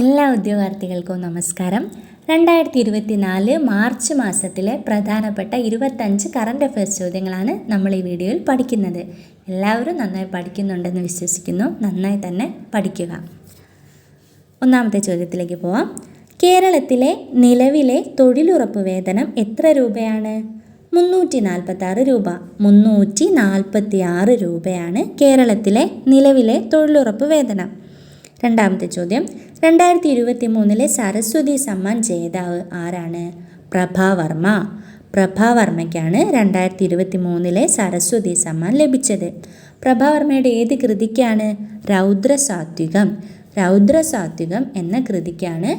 എല്ലാ ഉദ്യോഗാർത്ഥികൾക്കും നമസ്കാരം. രണ്ടായിരത്തി ഇരുപത്തി നാല് മാർച്ച് മാസത്തിലെ പ്രധാനപ്പെട്ട ഇരുപത്തഞ്ച് കറണ്ട് അഫയേഴ്സ് ചോദ്യങ്ങളാണ് നമ്മൾ ഈ വീഡിയോയിൽ പഠിക്കുന്നത്. എല്ലാവരും നന്നായി പഠിക്കുന്നുണ്ടെന്ന് വിശ്വസിക്കുന്നു. നന്നായി തന്നെ പഠിക്കുക. ഒന്നാമത്തെ ചോദ്യത്തിലേക്ക് പോവാം. കേരളത്തിലെ നിലവിലെ തൊഴിലുറപ്പ് വേതനം എത്ര രൂപയാണ്? മുന്നൂറ്റി നാൽപ്പത്തി ആറ് രൂപ. മുന്നൂറ്റി നാൽപ്പത്തി ആറ് രൂപയാണ് കേരളത്തിലെ നിലവിലെ തൊഴിലുറപ്പ് വേതനം. രണ്ടാമത്തെ ചോദ്യം. രണ്ടായിരത്തി ഇരുപത്തി മൂന്നിലെ സരസ്വതി സമ്മാൻ ജേതാവ് ആരാണ്? പ്രഭാവർമ്മ പ്രഭാവർമ്മയ്ക്കാണ് രണ്ടായിരത്തി ഇരുപത്തി മൂന്നിലെ സരസ്വതി സമ്മാൻ ലഭിച്ചത്. പ്രഭാവർമ്മയുടെ ഏത് കൃതിക്കാണ് രൗദ്രസാത്വികം? രൗദ്രസാത്വികം എന്ന കൃതിക്കാണ്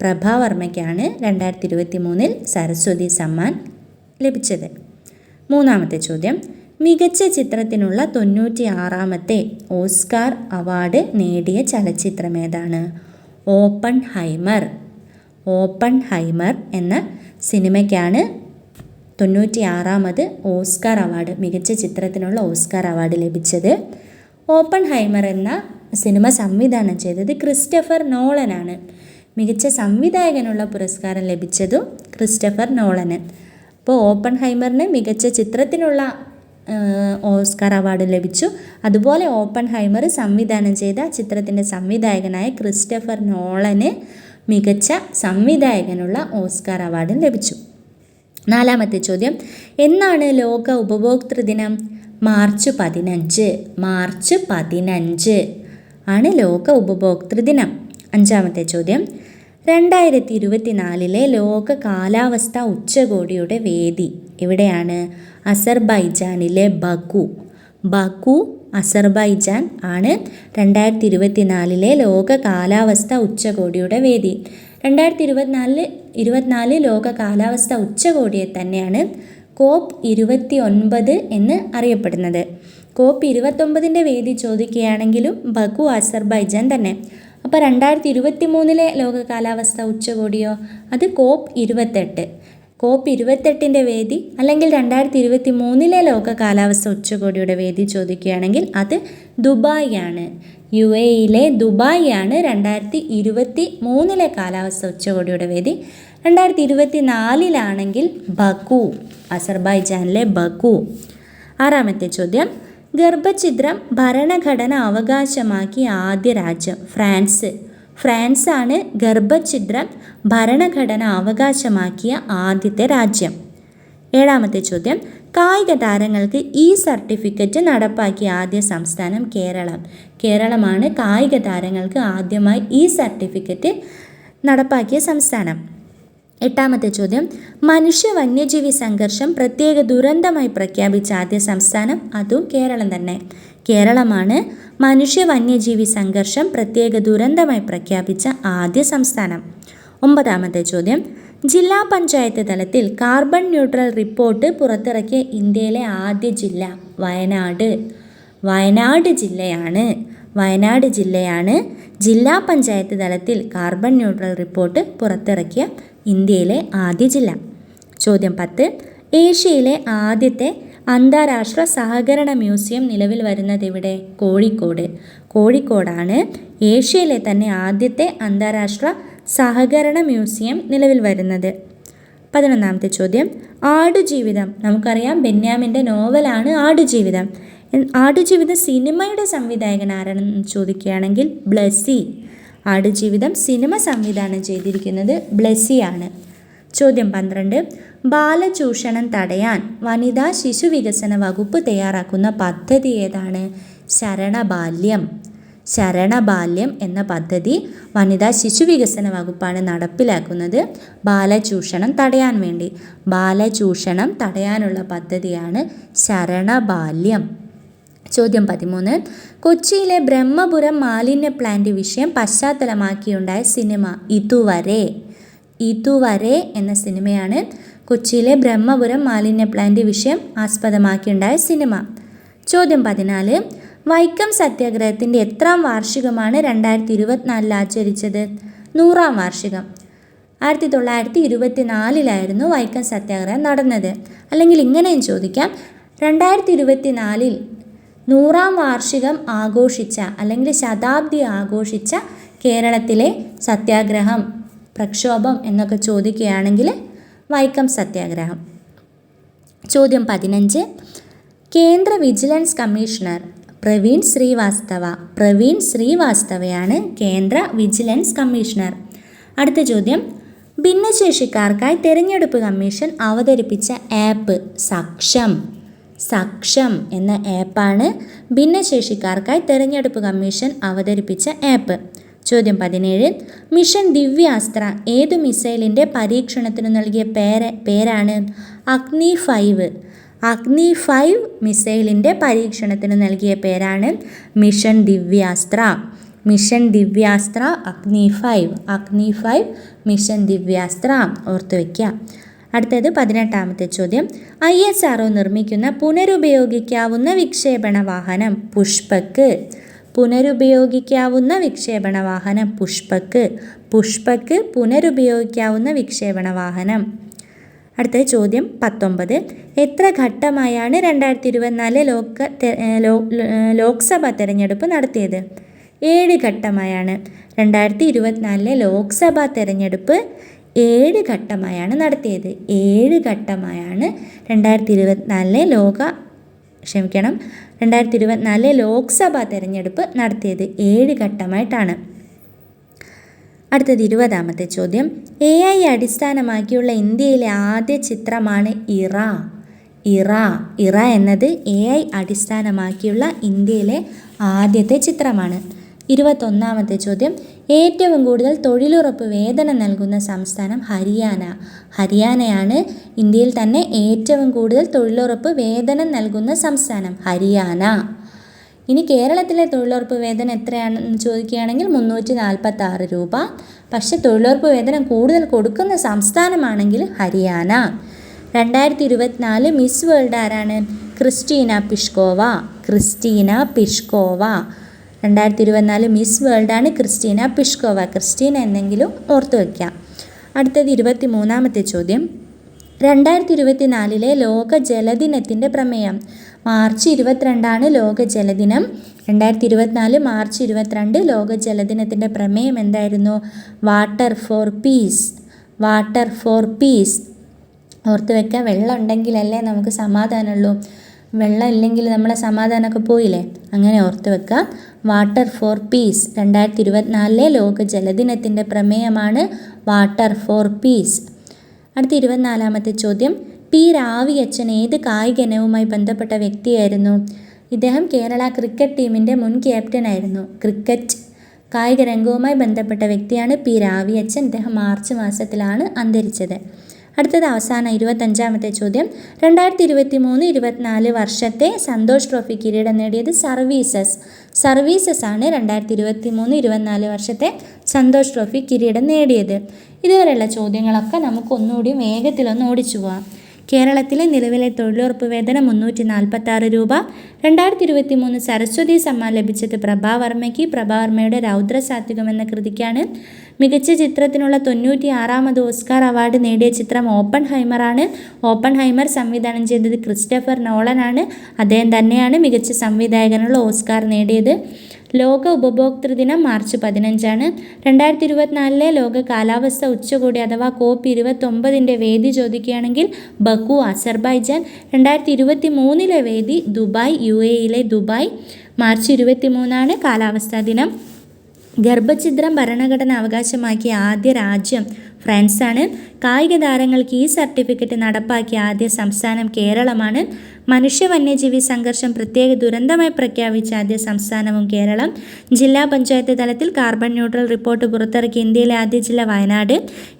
പ്രഭാവർമ്മയ്ക്കാണ് രണ്ടായിരത്തി ഇരുപത്തി മൂന്നിൽ സരസ്വതി സമ്മാൻ ലഭിച്ചത്. മൂന്നാമത്തെ ചോദ്യം. മികച്ച ചിത്രത്തിനുള്ള തൊണ്ണൂറ്റി ആറാമത്തെ ഓസ്കാർ അവാർഡ് നേടിയ ചലച്ചിത്രം ഏതാണ്? ഓപ്പൺ ഹൈമർ ഓപ്പൺ ഹൈമർ എന്ന സിനിമയ്ക്കാണ് തൊണ്ണൂറ്റി ആറാമത് ഓസ്കാർ അവാർഡ് മികച്ച ചിത്രത്തിനുള്ള ഓസ്കാർ അവാർഡ് ലഭിച്ചത്. ഓപ്പൺ ഹൈമർ എന്ന സിനിമ സംവിധാനം ചെയ്തത് ക്രിസ്റ്റഫർ നോളനാണ്. മികച്ച സംവിധായകനുള്ള പുരസ്കാരം ലഭിച്ചതും ക്രിസ്റ്റഫർ നോളന്. അപ്പോൾ ഓപ്പൺ ഹൈമറിന് മികച്ച ചിത്രത്തിനുള്ള ഓസ്കാർ അവാർഡ് ലഭിച്ചു. അതുപോലെ ഓപ്പൺ ഹൈമർ സംവിധാനം ചെയ്ത ചിത്രത്തിന്റെ സംവിധായകനായ ക്രിസ്റ്റഫർ നോളന് മികച്ച സംവിധായകനുള്ള ഓസ്കാർ അവാർഡും ലഭിച്ചു. നാലാമത്തെ ചോദ്യം. എന്നാണ് ലോക ഉപഭോക്തൃ ദിനം? മാർച്ച് പതിനഞ്ച്. മാർച്ച് പതിനഞ്ച് ആണ് ലോക ഉപഭോക്തൃ ദിനം. അഞ്ചാമത്തെ ചോദ്യം. രണ്ടായിരത്തി ഇരുപത്തിനാലിലെ ലോക കാലാവസ്ഥ ഉച്ചകോടിയുടെ വേദി എവിടെയാണ്? അസർബൈജാനിലെ ബക്കു ബക്കു അസർബൈജാൻ ആണ് രണ്ടായിരത്തി ഇരുപത്തിനാലിലെ ലോക കാലാവസ്ഥ ഉച്ചകോടിയുടെ വേദി. രണ്ടായിരത്തി ഇരുപത്തിനാലിൽ ഇരുപത്തിനാല് ലോക കാലാവസ്ഥ ഉച്ചകോടിയെ തന്നെയാണ് കോപ്പ് ഇരുപത്തി ഒൻപത് എന്ന് അറിയപ്പെടുന്നത്. കോപ്പ് ഇരുപത്തൊമ്പതിന്റെ വേദി ചോദിക്കുകയാണെങ്കിലും ബക്കു അസർബൈജാൻ തന്നെ. അപ്പോൾ രണ്ടായിരത്തി ഇരുപത്തി മൂന്നിലെ ലോക കാലാവസ്ഥ ഉച്ചകോടിയോ? അത് കോപ്പ് ഇരുപത്തെട്ട്. കോപ്പ് ഇരുപത്തെട്ടിന്റെ വേദി അല്ലെങ്കിൽ രണ്ടായിരത്തി ഇരുപത്തി മൂന്നിലെ ലോക കാലാവസ്ഥ ഉച്ചകോടിയുടെ വേദി ചോദിക്കുകയാണെങ്കിൽ അത് ദുബായ് ആണ് യു എയിലെ ദുബായ് ആണ് രണ്ടായിരത്തി ഇരുപത്തി മൂന്നിലെ കാലാവസ്ഥ ഉച്ചകോടിയുടെ വേദി. രണ്ടായിരത്തി ഇരുപത്തി നാലിലാണെങ്കിൽ ബക്കു അസർബൈജാനിലെ ബക്കു. ആറാമത്തെ ചോദ്യം. ഗർഭഛിദ്രം ഭരണഘടന അവകാശമാക്കിയ ആദ്യ രാജ്യം ഫ്രാൻസ്. ഫ്രാൻസാണ് ഗർഭഛിദ്രം ഭരണഘടന അവകാശമാക്കിയ ആദ്യത്തെ രാജ്യം. ഏഴാമത്തെ ചോദ്യം കായിക താരങ്ങൾക്ക് ഈ സർട്ടിഫിക്കറ്റ് നടപ്പാക്കിയ ആദ്യ സംസ്ഥാനം കേരളം. കേരളമാണ് കായിക താരങ്ങൾക്ക് ആദ്യമായി ഈ സർട്ടിഫിക്കറ്റ് നടപ്പാക്കിയ സംസ്ഥാനം. എട്ടാമത്തെ ചോദ്യം. മനുഷ്യ വന്യജീവി സംഘർഷം പ്രത്യേക ദുരന്തമായി പ്രഖ്യാപിച്ച ആദ്യ സംസ്ഥാനം അതും കേരളം തന്നെ. കേരളമാണ് മനുഷ്യ വന്യജീവി സംഘർഷം പ്രത്യേക ദുരന്തമായി പ്രഖ്യാപിച്ച ആദ്യ സംസ്ഥാനം. ഒമ്പതാമത്തെ ചോദ്യം. ജില്ലാ പഞ്ചായത്ത് തലത്തിൽ കാർബൺ ന്യൂട്രൽ റിപ്പോർട്ട് പുറത്തിറക്കിയ ഇന്ത്യയിലെ ആദ്യ ജില്ല വയനാട്. വയനാട് ജില്ലയാണ്. വയനാട് ജില്ലയാണ് ജില്ലാ പഞ്ചായത്ത് തലത്തിൽ കാർബൺ ന്യൂട്രൽ റിപ്പോർട്ട് പുറത്തിറക്കിയ ഇന്ത്യയിലെ ആദ്യ ജില്ല. ചോദ്യം പത്ത്. ഏഷ്യയിലെ ആദ്യത്തെ അന്താരാഷ്ട്ര സഹകരണ മ്യൂസിയം നിലവിൽ വരുന്നത് ഇവിടെ കോഴിക്കോട്. കോഴിക്കോടാണ് ഏഷ്യയിലെ തന്നെ ആദ്യത്തെ അന്താരാഷ്ട്ര സഹകരണ മ്യൂസിയം നിലവിൽ വരുന്നത്. പതിനൊന്നാമത്തെ ചോദ്യം. ആടുജീവിതം. നമുക്കറിയാം ബെന്യാമിന്റെ നോവലാണ് ആടുജീവിതം. ആടുജീവിതം സിനിമയുടെ സംവിധായകൻ ആരാണെന്ന് ചോദിക്കുകയാണെങ്കിൽ ബ്ലസ്സി. ആടുജീവിതം സിനിമ സംവിധാനം ചെയ്തിരിക്കുന്നത് ബ്ലെസ്സിയാണ്. ചോദ്യം പന്ത്രണ്ട്. ബാലചൂഷണം തടയാൻ വനിതാ ശിശു വികസന വകുപ്പ് തയ്യാറാക്കുന്ന പദ്ധതി ഏതാണ്? ശരണബാല്യം. ശരണബാല്യം എന്ന പദ്ധതി വനിതാ ശിശു വികസന വകുപ്പാണ് നടപ്പിലാക്കുന്നത് ബാലചൂഷണം തടയാൻ വേണ്ടി. ബാലചൂഷണം തടയാനുള്ള പദ്ധതിയാണ് ശരണബാല്യം. ചോദ്യം പതിമൂന്ന്. കൊച്ചിയിലെ ബ്രഹ്മപുരം മാലിന്യ പ്ലാന്റ് വിഷയം പശ്ചാത്തലമാക്കിയുണ്ടായ സിനിമ ഇതുവരെ. ഇതുവരെ എന്ന സിനിമയാണ് കൊച്ചിയിലെ ബ്രഹ്മപുരം മാലിന്യ പ്ലാന്റ് വിഷയം ആസ്പദമാക്കിയുണ്ടായ സിനിമ ചോദ്യം പതിനാല്. വൈക്കം സത്യാഗ്രഹത്തിന്റെ എത്രാം വാർഷികമാണ് രണ്ടായിരത്തി ഇരുപത്തിനാലിൽ ആചരിച്ചത്? നൂറാം വാർഷികം. ആയിരത്തി തൊള്ളായിരത്തി ഇരുപത്തി നാലിലായിരുന്നു വൈക്കം സത്യാഗ്രഹം നടന്നത്. അല്ലെങ്കിൽ ഇങ്ങനെയും ചോദിക്കാം. രണ്ടായിരത്തി ഇരുപത്തി നാലിൽ നൂറാം വാർഷികം ആഘോഷിച്ച അല്ലെങ്കിൽ ശതാബ്ദി ആഘോഷിച്ച കേരളത്തിലെ സത്യാഗ്രഹം പ്രക്ഷോഭം എന്നൊക്കെ ചോദിക്കുകയാണെങ്കിൽ വൈക്കം സത്യാഗ്രഹം. ചോദ്യം പതിനഞ്ച്. കേന്ദ്ര വിജിലൻസ് കമ്മീഷണർ പ്രവീൺ ശ്രീവാസ്തവ പ്രവീൺ ശ്രീവാസ്തവയാണ് കേന്ദ്ര വിജിലൻസ് കമ്മീഷണർ. അടുത്ത ചോദ്യം. ഭിന്നശേഷിക്കാർക്കായി തെരഞ്ഞെടുപ്പ് കമ്മീഷൻ അവതരിപ്പിച്ച ആപ്പ് സക്ഷം സക്ഷം എന്ന ആപ്പാണ് ഭിന്നശേഷിക്കാർക്കായി തെരഞ്ഞെടുപ്പ് കമ്മീഷൻ അവതരിപ്പിച്ച ആപ്പ്. ചോദ്യം പതിനേഴ്. മിഷൻ ദിവ്യാസ്ത്ര ഏതു മിസൈലിന്റെ പരീക്ഷണത്തിന് നൽകിയ പേര് പേരാണ്? അഗ്നി ഫൈവ്. അഗ്നി ഫൈവ് മിസൈലിന്റെ പരീക്ഷണത്തിന് നൽകിയ പേരാണ് മിഷൻ ദിവ്യാസ്ത്ര. മിഷൻ ദിവ്യാസ്ത്ര അഗ്നി ഫൈവ്. അഗ്നി ഫൈവ് മിഷൻ ദിവ്യാസ്ത്ര. ഓർത്തു വയ്ക്കുക അടുത്തത് പതിനെട്ടാമത്തെ ചോദ്യം. ഐ എസ് ആർ നിർമ്മിക്കുന്ന പുനരുപയോഗിക്കാവുന്ന വിക്ഷേപണ വാഹനം പുഷ്പക്ക്. പുനരുപയോഗിക്കാവുന്ന വിക്ഷേപണ വാഹനം പുഷ്പക്ക്. പുഷ്പക്ക് പുനരുപയോഗിക്കാവുന്ന വിക്ഷേപണ വാഹനം. അടുത്ത ചോദ്യം പത്തൊമ്പത്. എത്ര ഘട്ടമായാണ് രണ്ടായിരത്തി ഇരുപത്തിനാല് ലോക ലോക്സഭ തെരഞ്ഞെടുപ്പ് നടത്തിയത്? ഏഴ് ഘട്ടമായാണ്. രണ്ടായിരത്തി ഇരുപത്തിനാലിലെ ലോക്സഭാ തെരഞ്ഞെടുപ്പ് ഏഴ് ഘട്ടമായാണ് നടത്തിയത്. ഏഴ് ഘട്ടമായാണ് രണ്ടായിരത്തി ഇരുപത്തിനാലിലെ ലോക ക്ഷമിക്കണം രണ്ടായിരത്തി ഇരുപത്തിനാലിലെ ലോക്സഭാ തെരഞ്ഞെടുപ്പ് നടത്തിയത് ഏഴ് ഘട്ടമായിട്ടാണ്. അടുത്തത് ഇരുപതാമത്തെ ചോദ്യം. എ ഐ അടിസ്ഥാനമാക്കിയുള്ള ഇന്ത്യയിലെ ആദ്യ ചിത്രമാണ് ഇറ. ഇറ ഇറ എന്നത് എ ഐ അടിസ്ഥാനമാക്കിയുള്ള ഇന്ത്യയിലെ ആദ്യത്തെ ചിത്രമാണ്. ഇരുപത്തൊന്നാമത്തെ ചോദ്യം. ഏറ്റവും കൂടുതൽ തൊഴിലുറപ്പ് വേതനം നൽകുന്ന സംസ്ഥാനം ഹരിയാന. ഹരിയാനയാണ് ഇന്ത്യയിൽ തന്നെ ഏറ്റവും കൂടുതൽ തൊഴിലുറപ്പ് വേതനം നൽകുന്ന സംസ്ഥാനം ഹരിയാന. ഇനി കേരളത്തിലെ തൊഴിലുറപ്പ് വേതനം എത്രയാണെന്ന് ചോദിക്കുകയാണെങ്കിൽ മുന്നൂറ്റി നാൽപ്പത്തി ആറ് രൂപ. പക്ഷെ തൊഴിലുറപ്പ് വേതനം കൂടുതൽ കൊടുക്കുന്ന സംസ്ഥാനമാണെങ്കിൽ ഹരിയാന. രണ്ടായിരത്തി ഇരുപത്തിനാല് മിസ് വേൾഡ് ആരാണ്? Krystyna Pyszkova. Krystyna Pyszkova. രണ്ടായിരത്തി ഇരുപത്തിനാല് മിസ് വേൾഡാണ് ക്രിസ്റ്റീന പിഷ്കോവ. ക്രിസ്റ്റീന എന്നെങ്കിലും ഓർത്തു വയ്ക്കാം അടുത്തത് ഇരുപത്തി മൂന്നാമത്തെ ചോദ്യം. രണ്ടായിരത്തി ഇരുപത്തിനാലിലെ ലോക ജലദിനത്തിന്റെ പ്രമേയം. മാർച്ച് ഇരുപത്തിരണ്ടാണ് ലോക ജലദിനം. രണ്ടായിരത്തി ഇരുപത്തിനാല് മാർച്ച് ഇരുപത്തിരണ്ട് ലോക ജലദിനത്തിന്റെ പ്രമേയം എന്തായിരുന്നു? Water for peace. Water for peace. ഓർത്ത് വെക്കുക വെള്ളം ഉണ്ടെങ്കിലല്ലേ നമുക്ക് സമാധാനമുള്ളൂ. വെള്ളം ഇല്ലെങ്കിൽ നമ്മളെ സമാധാനമൊക്കെ പോയില്ലേ? അങ്ങനെ ഓർത്ത് വെക്കാം. വാട്ടർ ഫോർ പീസ് രണ്ടായിരത്തി ഇരുപത്തിനാലിലെ ലോക ജലദിനത്തിന്റെ പ്രമേയമാണ് വാട്ടർ ഫോർ പീസ് അടുത്ത ഇരുപത്തിനാലാമത്തെ ചോദ്യം. പി. രാവി അച്ഛൻ ഏത് കായിക ഇനവുമായി ബന്ധപ്പെട്ട വ്യക്തിയായിരുന്നു? ഇദ്ദേഹം കേരള ക്രിക്കറ്റ് ടീമിന്റെ മുൻ ക്യാപ്റ്റനായിരുന്നു ക്രിക്കറ്റ് കായിക രംഗവുമായി ബന്ധപ്പെട്ട വ്യക്തിയാണ് പി. രാവി അച്ഛൻ ഇദ്ദേഹം മാർച്ച് മാസത്തിലാണ് അന്തരിച്ചത്. അടുത്തത് അവസാന ഇരുപത്തഞ്ചാമത്തെ ചോദ്യം. രണ്ടായിരത്തി ഇരുപത്തി മൂന്ന് ഇരുപത്തിനാല് വർഷത്തെ സന്തോഷ് ട്രോഫി കിരീടം നേടിയത് സർവീസസ്. സർവീസസ് ആണ് രണ്ടായിരത്തി ഇരുപത്തി മൂന്ന് ഇരുപത്തിനാല് വർഷത്തെ സന്തോഷ് ട്രോഫി കിരീടം നേടിയത്. ഇതുവരെയുള്ള ചോദ്യങ്ങളൊക്കെ നമുക്ക് ഒന്നുകൂടി വേഗത്തിലൊന്ന് ഓടിച്ചു പോവാം. കേരളത്തിലെ നിലവിലെ തൊഴിലുറപ്പ് വേതനം മുന്നൂറ്റി നാൽപ്പത്തി രൂപ. രണ്ടായിരത്തി ഇരുപത്തി മൂന്ന് സരസ്വതി സമ്മാൻ ലഭിച്ചത് പ്രഭാവർമ്മയ്ക്ക് പ്രഭാവർമ്മയുടെ രൗദ്രസാത്വികം എന്ന കൃതിക്കാണ്. മികച്ച ചിത്രത്തിനുള്ള തൊണ്ണൂറ്റി ആറാമത് ഓസ്കാർ അവാർഡ് നേടിയ ചിത്രം ഓപ്പൺ ഹൈമറാണ് ഓപ്പൺ ഹൈമർ സംവിധാനം ചെയ്തത് ക്രിസ്റ്റഫർ നോളനാണ്. അദ്ദേഹം തന്നെയാണ് മികച്ച സംവിധായകനുള്ള ഓസ്കാർ നേടിയത്. ലോക ഉപഭോക്തൃ ദിനം മാർച്ച് പതിനഞ്ചാണ്. രണ്ടായിരത്തി ഇരുപത്തിനാലിലെ ലോക കാലാവസ്ഥ ഉച്ചകോടി അഥവാ കോപ്പ് ഇരുപത്തൊമ്പതിന്റെ വേദി ചോദിക്കുകയാണെങ്കിൽ ബക്കു അസർബൈജാൻ. രണ്ടായിരത്തി ഇരുപത്തി മൂന്നിലെ വേദി ദുബായ് യു എയിലെ ദുബായ്. മാർച്ച് ഇരുപത്തി മൂന്നാണ് കാലാവസ്ഥാ ദിനം. ഗർഭഛിദ്രം ഭരണഘടന അവകാശമാക്കിയ ആദ്യ രാജ്യം ഫ്രാൻസാണ്. കായിക താരങ്ങൾക്ക് ഈ സർട്ടിഫിക്കറ്റ് നടപ്പാക്കിയ ആദ്യ സംസ്ഥാനം കേരളമാണ്. മനുഷ്യ വന്യജീവി സംഘർഷം പ്രത്യേക ദുരന്തമായി പ്രഖ്യാപിച്ച ആദ്യ സംസ്ഥാനവും കേരളം. ജില്ലാ പഞ്ചായത്ത് തലത്തിൽ കാർബൺ ന്യൂട്രൽ റിപ്പോർട്ട് പുറത്തിറക്കിയ ഇന്ത്യയിലെ ആദ്യ ജില്ല വയനാട്.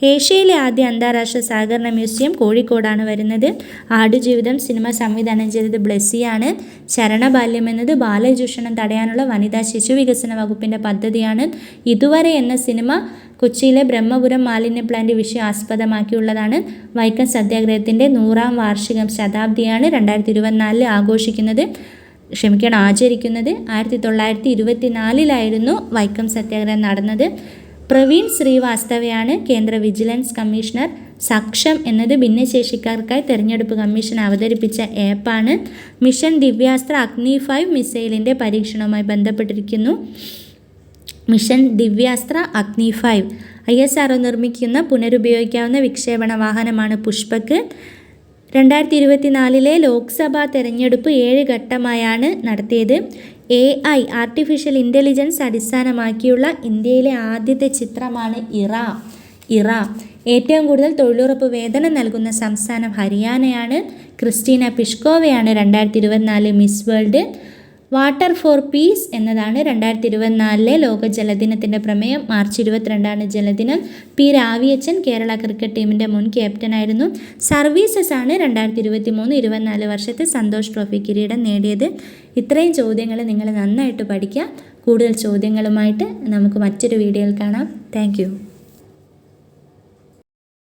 ഏഷ്യയിലെ ആദ്യ അന്താരാഷ്ട്ര സഹകരണ മ്യൂസിയം കോഴിക്കോടാണ് വരുന്നത്. ആടുജീവിതം സിനിമ സംവിധാനം ചെയ്തത് ബ്ലെസ്സിയാണ്. ശരണബാല്യം എന്നത് ബാലചൂഷണം തടയാനുള്ള വനിതാ ശിശു വികസന വകുപ്പിന്റെ പദ്ധതിയാണ്. ഇതുവരെ എന്ന സിനിമ കൊച്ചിയിലെ ബ്രഹ്മപുരം മാലിന്യ പ്ലാന്റ് വിഷയം ആസ്പദമാക്കിയുള്ളതാണ് വൈക്കം സത്യാഗ്രഹത്തിന്റെ നൂറാം വാർഷികം ശതാബ്ദിയാണ് രണ്ടായിരത്തി ഇരുപത്തിനാലിൽ ആഘോഷിക്കുന്നത്. ക്ഷമിക്കണം ആചരിക്കുന്നത്. ആയിരത്തി തൊള്ളായിരത്തി ഇരുപത്തി നാലിലായിരുന്നു വൈക്കം സത്യാഗ്രഹം നടന്നത്. പ്രവീൺ ശ്രീവാസ്തവയാണ് കേന്ദ്ര വിജിലൻസ് കമ്മീഷണർ. സക്ഷം എന്നത് ഭിന്നശേഷിക്കാർക്കായി തെരഞ്ഞെടുപ്പ് കമ്മീഷൻ അവതരിപ്പിച്ച ആപ്പാണ്. മിഷൻ ദിവ്യാസ്ത്ര അഗ്നി ഫൈവ് മിസൈലിന്റെ പരീക്ഷണവുമായി ബന്ധപ്പെട്ടിരിക്കുന്നു. മിഷൻ ദിവ്യാസ്ത്ര അഗ്നി ഫൈവ്. ഐ എസ് ആർ നിർമ്മിക്കുന്ന പുനരുപയോഗിക്കാവുന്ന വിക്ഷേപണ വാഹനമാണ് പുഷ്പക്. രണ്ടായിരത്തി ഇരുപത്തിനാലിലെ ലോക്സഭാ തെരഞ്ഞെടുപ്പ് ഏഴ് ഘട്ടമായാണ് നടത്തിയത്. എ ഐ ആർട്ടിഫിഷ്യൽ ഇന്റലിജൻസ് അടിസ്ഥാനമാക്കിയുള്ള ഇന്ത്യയിലെ ആദ്യത്തെ ചിത്രമാണ് ഇറ. ഇറ. ഏറ്റവും കൂടുതൽ തൊഴിലുറപ്പ് വേതനം നൽകുന്ന സംസ്ഥാനം ഹരിയാനയാണ്. ക്രിസ്റ്റീന പിഷ്കോവയാണ് രണ്ടായിരത്തി ഇരുപത്തിനാല് Miss World. Water for peace എന്നതാണ് രണ്ടായിരത്തി ഇരുപത്തിനാലിലെ ലോക ജലദിനത്തിന്റെ പ്രമേയം. മാർച്ച് ഇരുപത്തിരണ്ടാണ് ജലദിനം. പി രാവിയച്ചൻ കേരള ക്രിക്കറ്റ് ടീമിന്റെ മുൻ ക്യാപ്റ്റനായിരുന്നു സർവീസസ് ആണ് രണ്ടായിരത്തി ഇരുപത്തി മൂന്ന് ഇരുപത്തിനാല് വർഷത്തെ സന്തോഷ് ട്രോഫി കിരീടം നേടിയത്. ഇത്രയും ചോദ്യങ്ങൾ നിങ്ങൾ നന്നായിട്ട് പഠിക്കുക കൂടുതൽ ചോദ്യങ്ങളുമായിട്ട് നമുക്ക് മറ്റൊരു വീഡിയോയിൽ കാണാം. താങ്ക്